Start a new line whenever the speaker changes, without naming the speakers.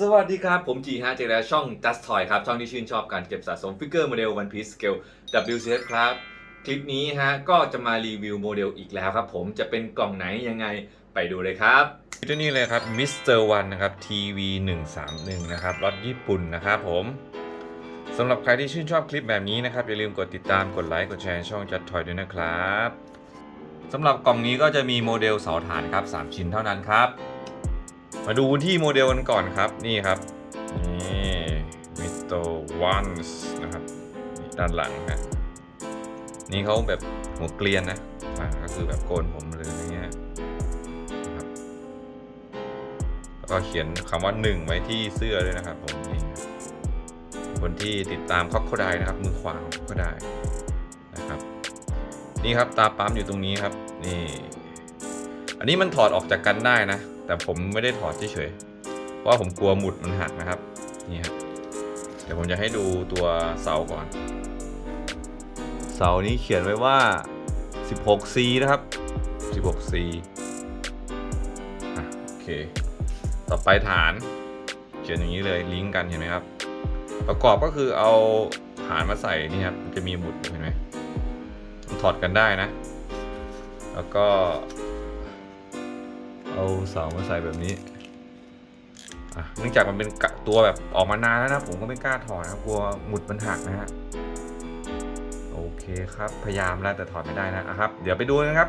สวัสดีครับ ผมจีฮะเจอแล้วช่อง Just Toy ครับ ช่องที่ชื่นชอบการเก็บสะสมฟิกเกอร์โมเดล One Piece Scale WCS ครับ คลิปนี้ฮะ ก็จะมารีวิวโมเดลอีกแล้วครับผมจะเป็นกล่องไหนยังไงไปดูเลยครับที่นี่เลยครับ Mr. One นะครับ TV 131นะครับรถญี่ปุ่นนะครับผมสำหรับใครที่ชื่นชอบคลิปแบบนี้นะครับ อย่าลืมกดติดตามกดไลค์กดแชร์ช่อง Just Toy ด้วยนะครับสำหรับกล่องนี้ก็จะมีโมเดลเสาฐานครับ 3 ชิ้นเท่านั้นครับ มาดูที่โมเดลกันก่อนครับนี่ครับนี่มิโตวันส์นะครับด้านหลังฮะนี่เขาแบบหัวเกลียนนะอะก็คือแบบโกนผมเลยอย่างเงี้ยนะครับแล้วก็เขียนคำว่าหนึ่งไว้ที่เสื้อด้วยนะครับผมนี่ครับคนที่ติดตามคอกโคไดนะครับ มือขวาของคอกโคไดนะครับ นี่ครับตาปั๊มอยู่ตรงนี้ครับนี่ อันนี้มันถอดออกจากกันได้นะ แต่ผมไม่ได้ถอดเฉยๆเพราะผมกลัวหมุดมันหักนะครับ นี่ครับ เดี๋ยวผมจะให้ดูตัวเสาก่อน เสานี้เขียนไว้ว่า 16C นะครับ 16C อะโอเค ต่อไปฐาน เขียนอย่างนี้เลยลิงก์กันเห็นไหมครับ ประกอบก็คือเอาฐานมาใส่นี่ครับ จะมีหมุดเห็นไหมมันถอดกันได้นะ แล้วก็ เอาเสามาใส่แบบนี้เนื่องจากมันเป็นตัวแบบออกมานานแล้วนะ ผมก็ไม่กล้าถอดนะกลัวหมุดมันหักนะฮะโอเคครับพยายามแล้วแต่ถอดไม่ได้นะอะครับ เดี๋ยวไปดูนะครับ